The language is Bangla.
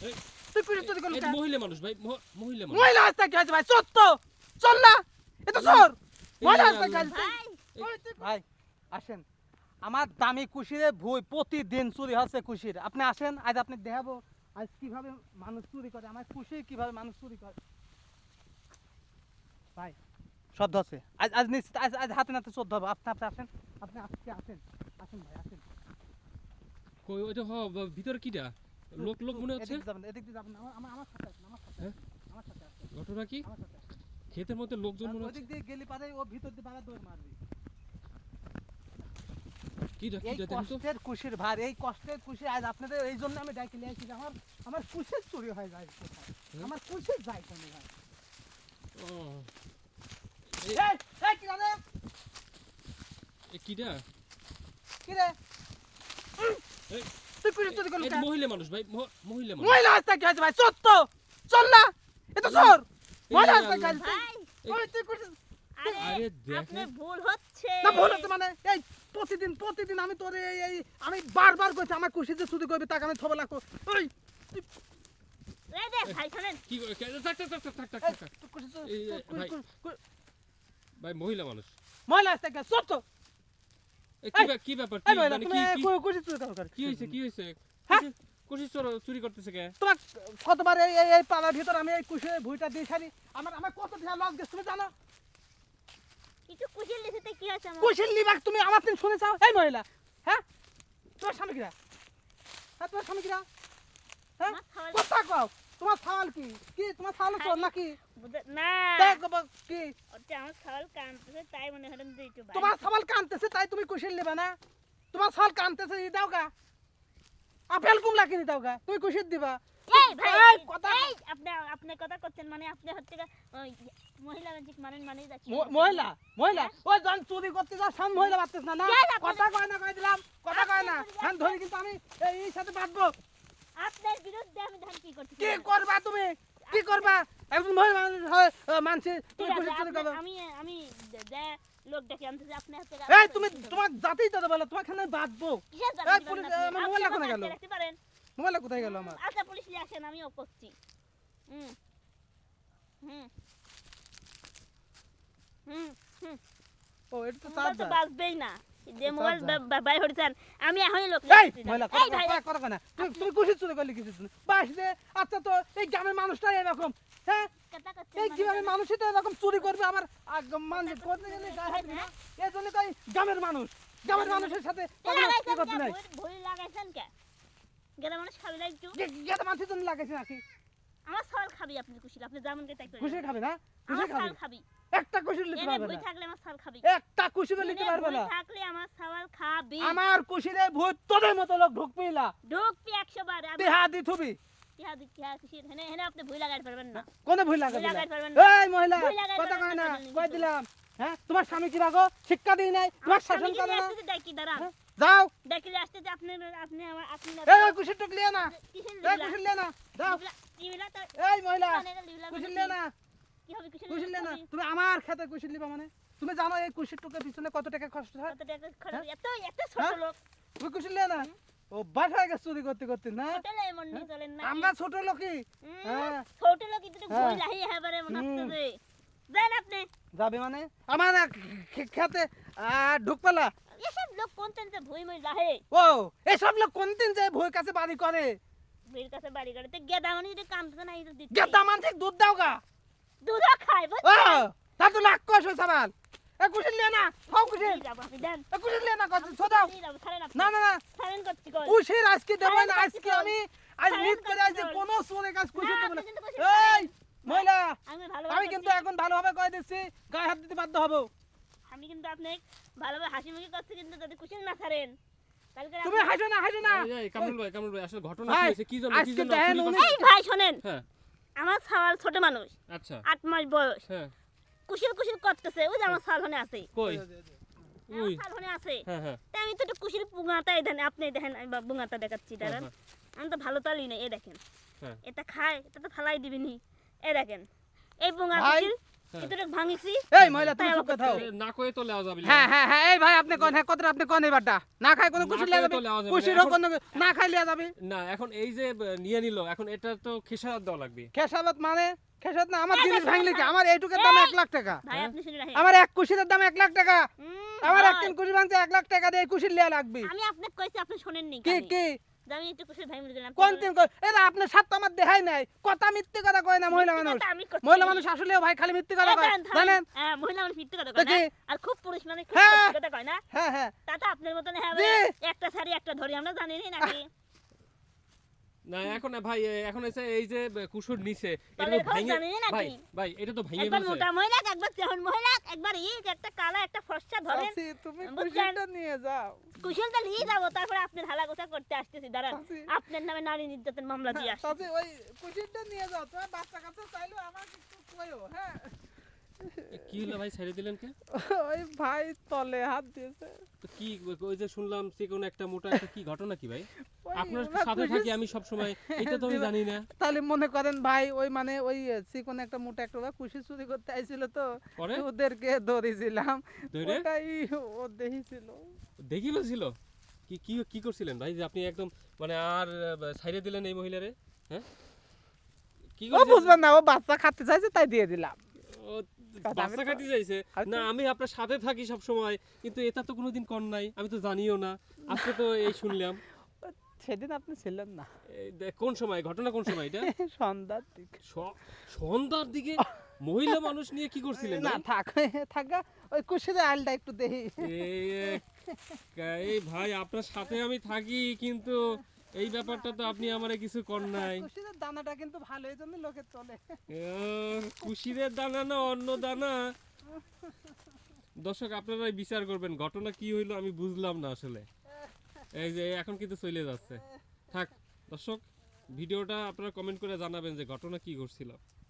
এই, তুই চুরি করলি মহিলা মানুষ ভাই মহিলা মানুষ। মহিলা কি ভাই? চোর তো! চল না! এ তো চোর! মহিলা কি? ভাই আসেন। আমার দামি কুশিরে ভুই প্রতিদিন চুরি হচ্ছে কুশির। আপনি আসেন আজ আপনি দেখাবো আজ কীভাবে মানুষ চুরি করে আমার খুশি কীভাবে মানুষ চুরি করে। ভাই শব্দ আছে আজ আজ নিশ্চিত আজ আজ হাতে নাতে চোদ্দ হবে আপনি আপনি আসেন। আপনি আজকে আসেন। আসেন ভাই আসেন। কই ওই তো হ ব- ভিতরে কিটা? লোক লোক মনে হচ্ছে? এদিক দিয়ে যাবেন এদিক দিয়ে যাবেন। আমার আমার আমার সাথে আসেন আমার সাথে হ্যাঁ? আমার সাথে আসেন। ঘটনা কি? আমার সাথে ক্ষেতের মধ্যে লোকজন মনে হচ্ছে? ওদিক দিয়ে গেলি পারে ও ভিতর দিয়ে পারে দৌড় মারবি। কিটা এই কিটা দেখেন তো। কষ্টের কুশির ভার এই কষ্টের কুশি আজ আপনাদের এই জন্য আমি ডাকি নিয়ে আসছি আমার আমার কুশির চুরি হয়ে যায় আমার কুশির যায় কোন ভাই। ও, এই এই কি রে? এ কি এই, তুই কুশির চুরি করলি? মহিলা মানুষ ভাই মহিলা মানুষ। মহিলা আসতে কি হয়েছে ভাই? চোর তো! চল না! এ তো চোর! মহিলা কি ওই তুই কুশির আরে আপনার ভুল হচ্ছে। না ভুল হচ্ছে মানে এই প্রতিদিন প্রতিদিন আমি তোর এই এই আমি বারবার কইছি আমার কুশি যে চুরি করবি তাকে আমি থবে লাগবো ওই! এই যে ভাই শোনেন। কি থাক থাক থাক থাক থাক থাক এই, ভাই। মহিলা মানুষ। মহিলা আসতে কি চোর তো! কি এই, ব্যাপ- কি ব্যাপার? এই কি মহিলা তুমি কি কি- কু- কুশি চুরি কেন করে কি হয়েছে কি হয়েছে? কুশি চুরি করতেছে কে? তোমার কতবার এই এই এই পাড়ার ভিতর আমি এই কুশি ভুইটা দিয়ে ছাড়ি। আমার আমার কত টাকা লস গেছে তুমি জানো? কুশিল লিখতে কি আছে আমার? কুশির লিবাক তুমি আমার দিন শুনে চাও? এই মহিলা হ্যাঁ তোমার স্বামী কিরা? হ্যাঁ তোমার স্বামী কিরা? হ্যাঁ? কথা কও। তোমার সওয়াল কি? কি তোমার সওয়াল চোর নাকি? না। কি? আমার খাওয়ার কানতেছে তাই মনে হলেন যে তোমার সওয়াল কানতেছে তাই তুমি কুশির লিবা না? তোমার সওয়াল কানতেছে দাও গা। আপেল কুমলা কিনে দাও গা তুমি কুশির দিবা। এই ভাই কথা আপনি আপনি কথা করছেন মানে আপনি হচ্ছে মহিলা মানে মহিলা মহিলা ওই জন চুরি করতে যা সাম মহিলা পারতেছ না না? কথা কয় না কয় দিলাম কথা কয় না। চুরি হ্যাঁ কিন্তু আমি এই সাথে বাঁধবো। আপনার বিরুদ্ধে আমি ধান কি করছি? কি করবা তুমি? কি করবা? একজন মহিলা মানছে তুমি আমি আমি লোক ডেকে আপনি হচ্ছে এই তুমি তোমার জাতেই তো বলে তোমার খানে বাঁধবো এই পুলিশ, আমার মোবাইল কোথায় গেল? মোবাইলটা কোথায় গেল আমার? আচ্ছা পুলিশ আসেন আমিও করছি। হুম হুম হুম হুম। ও এটা তো মোবাইল বাজবেই না। যে মোবাইল চার্জার। বা- আমি এখনই লোক এই নিয়ে আসছি। মহিলা এই ভাই কথা কথা না। তুমি তুমি কুশি চুরি করলে কিছু বাস দে আচ্ছা তো এই গ্রামের মানুষটা এরকম হ্যাঁ? এই গ্রামের মানুষই তো এরকম চুরি করবে আমার মানে করতে গেলে এই জন্য তাই গ্রামের মানুষ। গ্রামের মানুষের সাথে করতে নাই। ভুল- ভুল লাগাইছেন কে? গেলে মানুষ খাবি না একটু। মানুষের জন্য লাগাইছে নাকি আমার সওয়াল খাবি আপনি কুশিল আপনি যেমন কে তাই করে খুশি খাবে না? খুশি খাবে? খাবি। একটা খুশি নিতে পারবে না। থাকলে আমার সওয়াল খাবি। একটা খুশি নিতে পারবে না। থাকলে আমার সওয়াল খাবি। আমার খুশিরে ভূত তোদের মতো লোক ঢুকবিলা ঢুকবি একশো বার। আমি দেহা দি থুবি আপনি ভুই লাগাইতে পারবেন না। কোনে ভুই লাগাইতে পারবেন না। এই মহিলা কথা কয় না, না। কই দিলাম? হ্যাঁ? তোমার স্বামী কি রাগো? শিক্ষা দিই নাই। তোমার শাসন করে না। হ্যাঁ? যাও আসতে যে আপনি আপনি আমার আপনি না। এই যাও এই মহিলা মানে? না। তুমি আমার খেতে খুশি লিবা মানে। তুমি জানো এই কুশির টুকের পিছনে কত টাকা খরচ হয়? কত টাকা খরচ হ্যাঁ? এত এত ছোট হ্যাঁ? লোক। তুমি খুশি লে না? ও বাসায় গেছে চুরি করতে করতে না? না। আমরা ছোট লোকই। হ্যাঁ। ছোট লোক কিন্তু হ্যাঁ। ভুল লাহি এবারে মনে হচ্ছে দেন আপনি। যাবে মানে? আমার খেতে ঢুকপালা এসব লোক কোনতেন যে ভুই মই লাহে? ও এসব লোক কোনদিন যে ভুঁই কাছে বাড়ি করে? বীর কাছে বাড়ি করে। তো গেদা মানে যদি কামতে না এটা দিতে গেদা মানসিক দুধ দাও গা। দুধও খাই ও তা তো লাখ কষ সাবাল এ কুশিল লে না খাও কুশিল। এ কুশিল লে না কত আপনি। না না না। ছাড়েন করছি কই? কুশির আজকে দেবো না আজকে আমি আজ সারেন নিত করে করুন। কোনো সোনে কাজ কুশিল না, না কুশিল এই মহিলা আমি কিন্তু এখন ভালোভাবে কয়ে দিচ্ছি গায়ে হাত দিতে বাধ্য হব। আমি কিন্তু আপনি ভালোভাবে হাসি মুখি করছি কিন্তু যদি কুশিল না ছাড়েন তুমি হাসো না হাসো না। এই, কামরুল ভাই কামরুল ভাই আসলে ঘটনা কি হয়েছে কি জন্য কি জন্য এই ভাই শোনেন। হ্যাঁ। আমার সওয়াল ছোট মানুষ। আচ্ছা। আট মাস বয়স। হ্যাঁ। কুশিল কুশিল করতেছে ওই যে আমার সাল হনে আছে। কই? ওই হনে আছে। হ্যাঁ হ্যাঁ। আমি তো কুশিল দেন আপনি দেখেন আমি দেখাচ্ছি দাঁড়ান। হ্যাঁ, আমি তো ভালো তালি না এই দেখেন। হ্যাঁ। এটা খায় এটা তো ফালাই দিবিনি। এই দেখেন। এই বুঙা ভাই কুশিল হ্যাঁ। এতটুকু ভাঙিছি? এই মহিলা তুমি চুপ থাও। না কয়ে তো লেওয়া যাবে হ্যাঁ হ্যাঁ হ্যাঁ এই ভাই আপনি কোন হ্যাঁ কত আপনি কোন এবারটা না খাই কোনো কুশি খেয়ে যাবে তো লেওয়া যাবে না। কুশিরও এখন- কোনো না খাই লিয়া যাবে। না এখন এই যে নিয়ে নিল এখন এটা তো খেসারত দেওয়া লাগবে। খেসালত মানে? খেসালত না আমার জিনিস ভাঙলি কি? আমার এইটুকের দাম এক লাখ টাকা। ভাই? আপনি শুনে রাখেন। আমার এক কুশির দাম এক লাখ টাকা। আমার ভাই, একদিন কুশি ভাঙতে এক লাখ টাকা দিয়ে কুশির লিয়া লাগবে। আমি আপনাকে কইছি আপনি শুনেননি কি কি? যে আমি একটু কুশির ভাঙি দিলাম কোন দিন কই? এটা আপনার আমার দেখাই নাই। কথা মিথ্যে কথা কয় না মহিলা মানুষ। মহিলা মানুষ আসলেও ভাই খালি মিথ্যে কথা এই কয়। জানেন? হ্যাঁ, মহিলা মানুষ মিথ্যে কথা কয় আর খুব পুরুষ মানে খুব হ্যাঁ। কথা কয় না। হ্যাঁ হ্যাঁ। তাতে আপনার মতন হ্যাঁ একটা শাড়ি একটা ধরি আমরা জানি নাকি? না এখন না ভাই এখন এসে এই যে ব, কুসুর নিচে এটা তো ভেঙে ভাই ভাই এটা তো ভেঙে একবার মোটা মহিলা একবার চেহন মহিলা একবার ইট একটা কালা একটা ফর্সা ধরেন। তুমি? নিয়ে যাও। কুশলটা নিয়ে যাব তারপরে আপনি ঢালা গোছা করতে আসতেছি দাঁড়ান। আপনার নামে নারী নির্যাতন মামলা দিয়ে আসছি। চাচি, ওই কুশিটা নিয়ে যাও তোমার বাচ্চা কাচ্চা চাইলেও আমাকে একটু কইও হ্যাঁ। কি হলো ভাই ছেড়ে দিলেন কে ওই ভাই তলে হাত দিয়েছে। কি ওই যে শুনলাম সে কোন একটা মোটা একটা কি ঘটনা কি ভাই? আপনার সাথে থাকি আমি সব সময় এটা তো আমি জানি না। তাহলে মনে করেন ভাই ওই মানে ওই চিকন একটা মোটা একটা ওরা কুশি চুরি করতে আইছিল তো ওদেরকে ধরেছিলাম। ধরে? ওটাই ও দেখেছিল। দেখি বলছিল কি কি কি করছিলেন ভাই যে আপনি একদম মানে আর ছাইড়ে দিলেন এই মহিলারে? হ্যাঁ? কি ও? বুঝবেন না ও বাচ্চা খাতে চাইছে তাই দিয়ে দিলাম। ও বাচ্চা তো- খাটি যাইছে আমি না আমি আপনার সাথে থাকি সব সময় কিন্তু এটা তো কোনোদিন কর নাই আমি তো জানিও না। আজকে তো এই শুনলাম। সেদিন আপনি ছিলেন না। কোন সময়? ঘটনা কোন সময় এটা? সন্ধ্যার দিকে। সন্ধ্যার দিকে মহিলা মানুষ নিয়ে কি করছিলেন না? থাক থাকা ওই কুশিতে আলটা একটু দেখি। এই ভাই আপনার সাথে আমি থাকি কিন্তু এই ব্যাপারটা তো আপনি আমারে কিছু কর নাই। কুশিদের দানাটা কিন্তু ভালো এই জন্য লোকে চলে। আহ, কুশিরের দানা না অন্য দানা? দর্শক আপনারাই বিচার করবেন ঘটনা কি হইল আমি বুঝলাম না আসলে। এই যে এখন কিন্তু চলে যাচ্ছে। থাক দর্শক ভিডিওটা আপনারা কমেন্ট করে জানাবেন যে ঘটনা কি ঘটছিল।